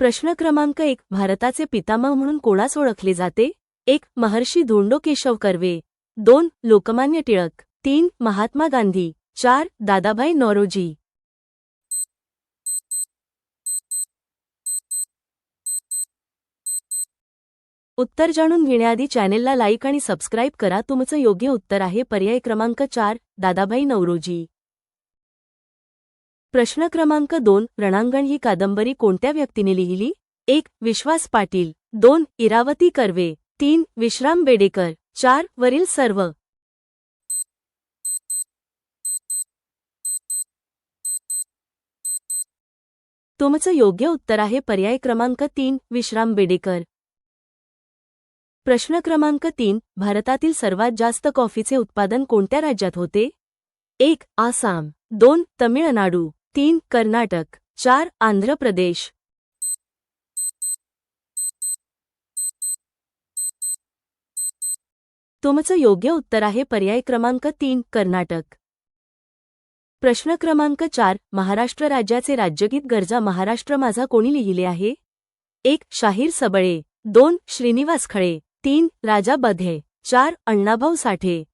प्रश्न क्रमांक एक भारताचे पितामह म्हणून कोणास ओळखले जाते? एक महर्षी धोंडो केशव कर्वे. दोन लोकमान्य टिळक. तीन महात्मा गांधी. चार दादाभाई नौरोजी. उत्तर जाणून घेण्याआधी चॅनेलला लाईक आणि सबस्क्राईब करा. तुमचं योग्य उत्तर आहे. पर्याय क्रमांक चार दादाभाई नवरोजी प्रश्न क्रमांक दोन रणांगण ही कादंबरी कोणत्या व्यक्तीने लिहिली? एक विश्वास पाटील. दोन इरावती कर्वे. तीन विश्राम बेडेकर. चार वरील सर्व. तुमचं योग्य उत्तर आहे पर्याय क्रमांक तीन विश्राम बेडेकर. प्रश्न क्रमांक तीन भारतातील सर्वात जास्त कॉफीचे उत्पादन कोणत्या राज्यात होते? एक आसाम. दोन तमिळनाडू. तीन कर्नाटक. चार आंध्र प्रदेश. तुमचं योग्य उत्तर आहे पर्याय क्रमांक तीन कर्नाटक. प्रश्न क्रमांक चार महाराष्ट्र राज्याचे राज्यगीत गरजा महाराष्ट्र माझा कोणी लिहिले आहे? एक शाहीर सबळे. दोन श्रीनिवास खळे. तीन राजा बधे. चार अण्णाभाऊ साठे.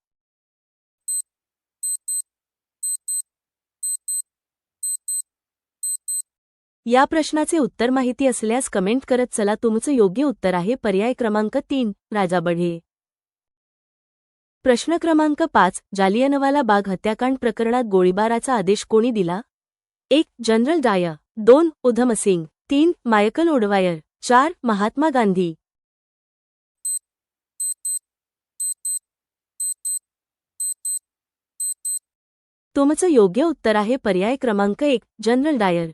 या प्रश्नाचे उत्तर माहिती असल्यास कमेंट करत चला तुमचं योग्य उत्तर आहे. पर्याय क्रमांक तीन राजा बढे. प्रश्न क्रमांक पाच जालियनवाला बाग हत्याकांड प्रकरणात गोळीबाराचा आदेश कोणी दिला? एक जनरल डायर. दोन उधमसिंग तीन मायकल ओडवायर. चार महात्मा गांधी. तुमचं योग्य उत्तर आहे. पर्याय क्रमांक एक जनरल डायर.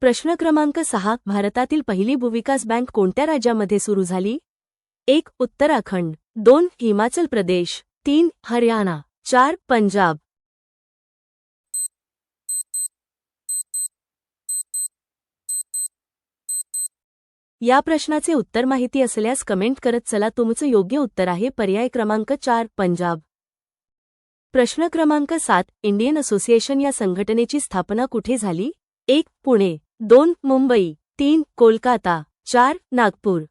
प्रश्न क्रमांक सहा भारतातील पहिली भूविकास बँक कोणत्या राज्यामध्ये सुरू झाली? एक उत्तराखंड. दोन हिमाचल प्रदेश. तीन हरियाणा. चार पंजाब. या प्रश्नाचे उत्तर माहिती असल्यास कमेंट करत चला तुमचं योग्य उत्तर आहे. पर्याय क्रमांक चार पंजाब. प्रश्न क्रमांक सात इंडियन असोसिएशन या संघटनेची स्थापना कुठे झाली? एक पुणे. दोन मुंबई तीन कोलकाता चार नागपूर.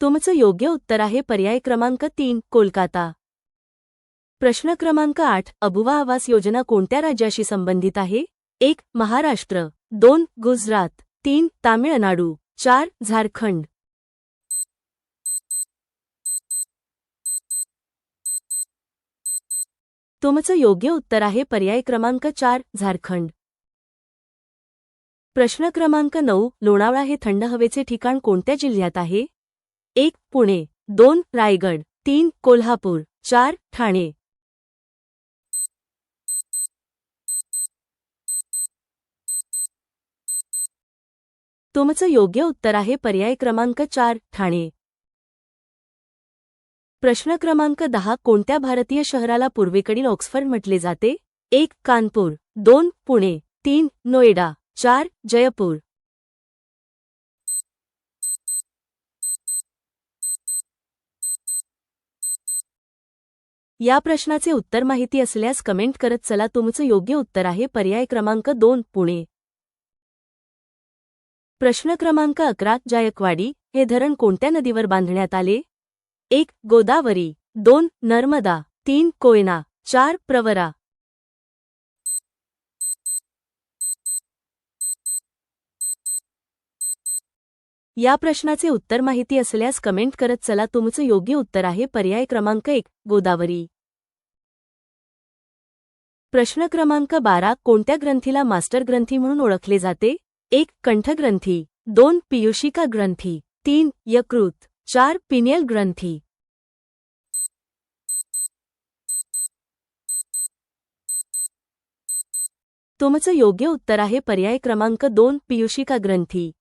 तुमचं योग्य उत्तर आहे पर्याय क्रमांक तीन कोलकाता. प्रश्न क्रमांक आठ अबुवा आवास योजना कोणत्या राज्याशी संबंधित आहे? एक महाराष्ट्र. दोन गुजरात. तीन तामिळनाडू. चार झारखंड. तुमचं योग्य उत्तर आहे पर्याय क्रमांक चार झारखंड. प्रश्न क्रमांक नऊ लोणावळा हे थंड हवेचे ठिकाण कोणत्या जिल्ह्यात आहे? एक पुणे. दोन रायगड. तीन कोल्हापूर. चार ठाणे. तुमचं योग्य उत्तर आहे पर्याय क्रमांक चार ठाणे. प्रश्न क्रमांक दहा कोणत्या भारतीय शहराला पूर्वेकडील ऑक्सफर्ड म्हटले जाते? एक कानपूर. दोन पुणे. तीन नोएडा. चार जयपूर. या प्रश्नाचे उत्तर माहिती असल्यास कमेंट करत चला तुमचं योग्य उत्तर आहे. पर्याय क्रमांक दोन पुणे. प्रश्न क्रमांक अकरा जायकवाडी. हे धरण कोणत्या नदीवर बांधण्यात आले? एक गोदावरी दोन नर्मदा तीन कोयना चार प्रवरा. या प्रश्नाचे उत्तर माहिती असल्यास कमेंट करत चला तुमचं योग्य उत्तर आहे पर्याय क्रमांक एक गोदावरी. प्रश्न क्रमांक बारा कोणत्या ग्रंथीला मास्टर ग्रंथी म्हणून ओळखले जाते? एक कंठग्रंथी. दोन पियुषिका ग्रंथी. तीन यकृत. चार पिनियल ग्रंथी. तुमचं योग्य उत्तर आहे पर्याय क्रमांक दोन पियुषिका ग्रंथी.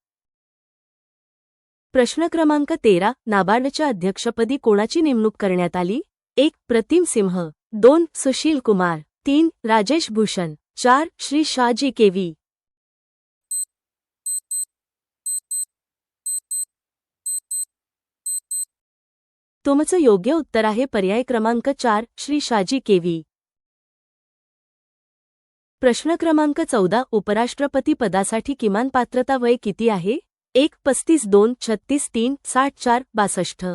प्रश्न क्रमांक तेरा नाबार्डच्या अध्यक्षपदी कोणाची नेमणूक करण्यात आली? एक प्रतिम सिंह. दोन सुशील कुमार. तीन राजेश भूषण. चार श्री शाजी केवी तुमचं योग्य उत्तर आहे पर्याय क्रमांक चार श्री शाजी केवी प्रश्न क्रमांक चौदा उपराष्ट्रपती पदासाठी किमान पात्रता वय किती आहे? एक पस्तीस दोन छत्तीस तीन साठ चार बासष्ट.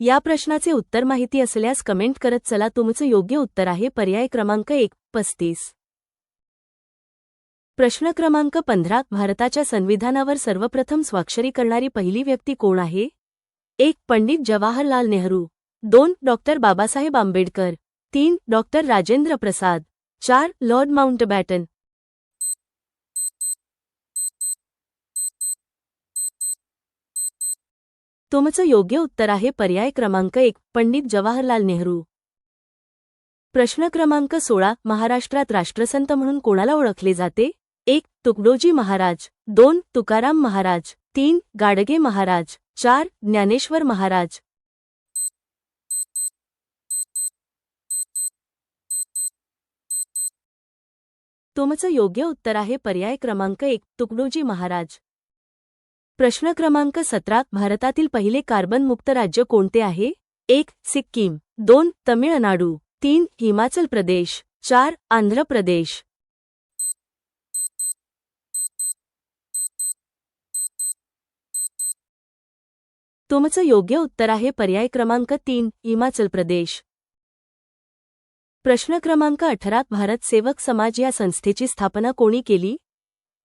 या प्रश्नाचे उत्तर माहिती असल्यास कमेंट करत चला तुमचं योग्य उत्तर आहे पर्याय क्रमांक एक पस्तीस. प्रश्न क्रमांक पंधरा भारताच्या संविधानावर सर्वप्रथम स्वाक्षरी करणारी पहिली व्यक्ती कोण आहे? एक पंडित जवाहरलाल नेहरू. दोन डॉक्टर बाबासाहेब आंबेडकर. तीन डॉक्टर राजेंद्र प्रसाद. चार लॉर्ड माउंटबॅटन. तुमचं योग्य उत्तर आहे पर्याय क्रमांक एक पंडित जवाहरलाल नेहरू. प्रश्न क्रमांक सोळा महाराष्ट्रात राष्ट्रसंत म्हणून कोणाला ओळखले जाते? एक तुकडोजी महाराज. दोन तुकाराम महाराज. तीन गाडगे महाराज. चार ज्ञानेश्वर महाराज. तुमचं योग्य उत्तर आहे पर्याय क्रमांक एक तुकडोजी महाराज. प्रश्न क्रमांक सतरा भारतातील पहिले कार्बनमुक्त राज्य कोणते आहे? एक सिक्कीम. दोन तमिळनाडू. तीन हिमाचल प्रदेश. चार आंध्र प्रदेश. तुमचं योग्य उत्तर आहे पर्याय क्रमांक तीन हिमाचल प्रदेश. प्रश्न क्रमांक अठरा भारत सेवक समाज या संस्थेची स्थापना कोणी केली?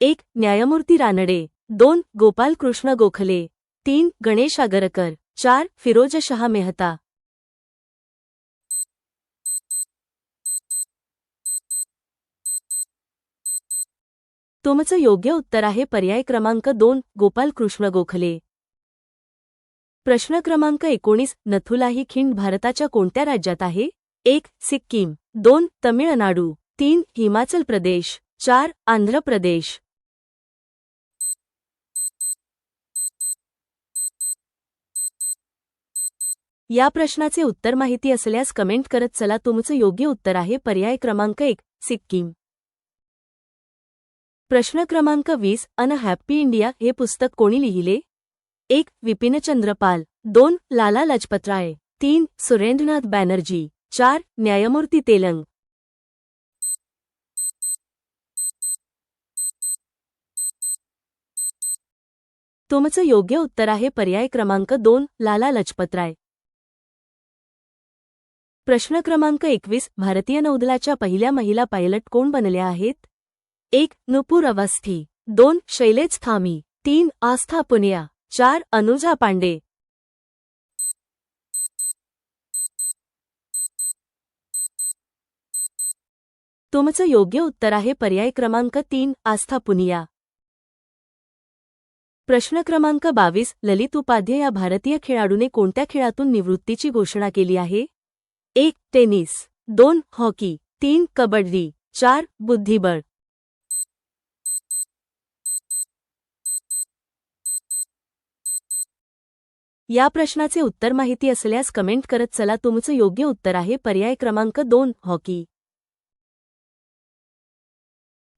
एक न्यायमूर्ती रानडे. दोन गोपाल कृष्ण गोखले. तीन गणेश आगरकर. चार फिरोजशहा मेहता. तुमचं योग्य उत्तर आहे पर्याय क्रमांक दोन गोपाल कृष्ण गोखले. प्रश्न क्रमांक एकोणीस नथुला ही खिंड भारताच्या कोणत्या राज्यात आहे? एक सिक्कीम दोन तमिळनाडू तीन हिमाचल प्रदेश चार आंध्र प्रदेश. या प्रश्नाचे उत्तर माहिती असल्यास कमेंट करत चला तुमचं योग्य उत्तर आहे पर्याय क्रमांक एक सिक्कीम. प्रश्न क्रमांक वीस अन हॅप्पी इंडिया हे पुस्तक कोणी लिहिले? एक विपिनचंद्रपाल दोन लाला लजपतराय. तीन सुरेंद्रनाथ बॅनर्जी. चार न्यायमूर्ती तेलंग. तुमचं योग्य उत्तर आहे पर्याय क्रमांक दोन लाला लजपतराय. प्रश्न क्रमांक एकवीस भारतीय नौदलाच्या पहिल्या महिला पायलट कोण बनल्या आहेत? एक नुपूर अवस्थी. दोन शैलेज थामी. तीन आस्था पुनिया. चार अनुजा पांडे. तुमचं योग्य उत्तर आहे पर्याय क्रमांक तीन आस्था पुनिया. प्रश्न क्रमांक बावीस ललित उपाध्ये या भारतीय खेळाडूने कोणत्या खेळातून निवृत्तीची घोषणा केली आहे? एक टेनिस. दोन हॉकी. तीन कबड्डी. चार बुद्धिबळ. या प्रश्नाचे उत्तर माहिती असल्यास कमेंट करत चला तुमचं योग्य उत्तर आहे. पर्याय क्रमांक दोन हॉकी.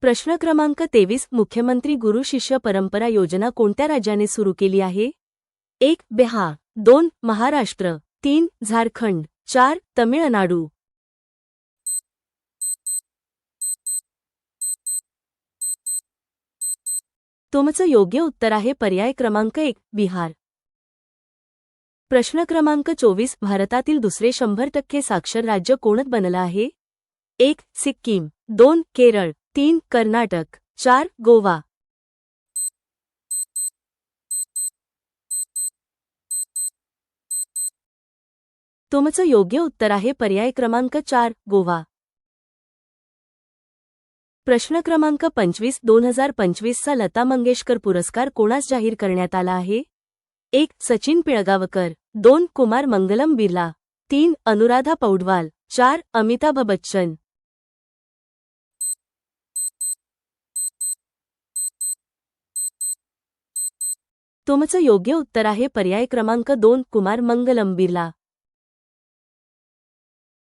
प्रश्न क्रमांक तेवीस मुख्यमंत्री गुरु शिष्य परंपरा योजना कोणत्या राज्याने सुरू केली आहे? एक बिहार. दोन महाराष्ट्र. तीन झारखंड. चार तमिळनाडू. तुमचं योग्य उत्तर आहे. पर्याय क्रमांक एक बिहार. प्रश्न क्रमांक चोवीस भारतातील दुसरे शंभर टक्के साक्षर राज्य कोणत बनलं आहे? एक सिक्कीम दोन केरळ तीन कर्नाटक चार गोवा. तुमचं योग्य उत्तर आहे पर्याय क्रमांक चार गोवा. प्रश्न क्रमांक पंचवीस दोन हजार पंचवीसचा लता मंगेशकर पुरस्कार कोणास जाहीर करण्यात आला आहे? एक सचिन पिळगावकर. दोन कुमार मंगलम बिर्ला तीन अनुराधा पौडवाल चार अमिताभ बच्चन. तुमचं योग्य उत्तर आहे पर्याय क्रमांक दोन कुमार मंगलम बिर्ला.